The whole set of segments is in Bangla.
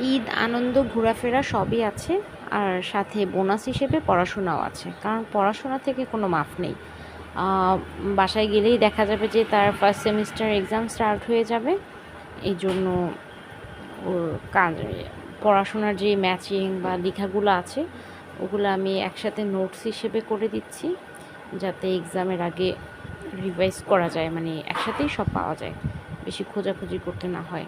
ঈদ, আনন্দ, ঘোরাফেরা সবই আছে। আর সাথে বোনাস হিসেবে পড়াশোনাও আছে। কারণ পড়াশোনা থেকে কোনো মাফ নেই। বাসায় গেলেই দেখা যাবে যে তার ফার্স্ট সেমিস্টার এক্সাম স্টার্ট হয়ে যাবে। এই জন্য ওর কাজ, পড়াশোনার যে ম্যাচিং বা লেখাগুলো আছে, ওগুলো আমি একসাথে নোটস হিসেবে করে দিচ্ছি। যাতে এক্সামের আগে রিভাইজ করা যায়। মানে একসাথেই সব পাওয়া যায়। বেশি খোঁজাখুঁজি করতে না হয়।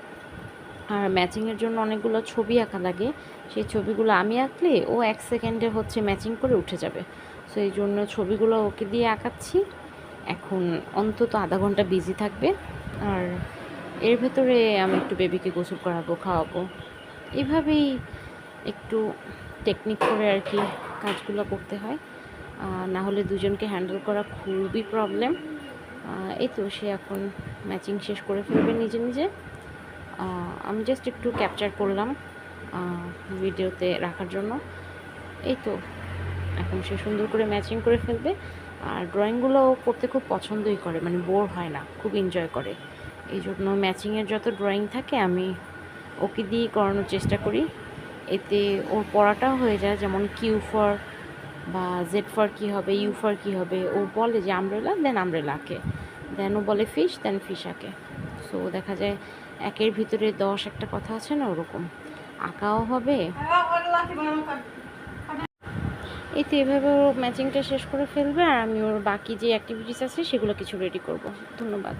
আর ম্যাচিংয়ের জন্য অনেকগুলো ছবি আঁকা লাগে। সেই ছবিগুলো আমি আঁকলে ও এক সেকেন্ডে হচ্ছে ম্যাচিং করে উঠে যাবে। সো এই জন্য ছবিগুলো ওকে দিয়ে আঁকাচ্ছি। এখন অন্তত আধা ঘণ্টা বিজি থাকবে। আর এর ভেতরে আমি একটু বেবিকে গোসল করাবো, খাওয়াবো। এভাবেই একটু টেকনিক করে আর কি কাজগুলো করতে হয়। না হলে দুজনকে হ্যান্ডেল করা খুবই প্রবলেম এই তো সে এখন ম্যাচিং শেষ করে ফেলবে নিজে নিজে। আমি জাস্ট একটু ক্যাপচার করলাম ভিডিওতে রাখার জন্য। এই তো, এখন সে সুন্দর করে ম্যাচিং করে ফেলবে। আর ড্রয়িংগুলো করতে খুব পছন্দই করে মানে বোর হয় না, খুব এনজয় করে। এই জন্য ম্যাচিংয়ের যত ড্রয়িং থাকে, আমি ওকে দিয়েই করানোর চেষ্টা করি। এতে ওর পড়াটাও হয়ে যায়, যেমন কিউ ফর বা জেড ফর কী হবে ইউ ফর কী হবে। ও বলে যে আমব্রেলা দেন আমব্রেলা আঁকে দেন ও বলে ফিশ দেন ফিশ আঁকে সো দেখা যায় একের ভিতরে দশ একটা কথা আছে না ওরকম। আঁকাও হবে। এই তো এভাবে ওর ম্যাচিংটা শেষ করে ফেলবে আর আমি ওর বাকি যে অ্যাক্টিভিটিস আছে সেগুলো কিছু রেডি করব। ধন্যবাদ।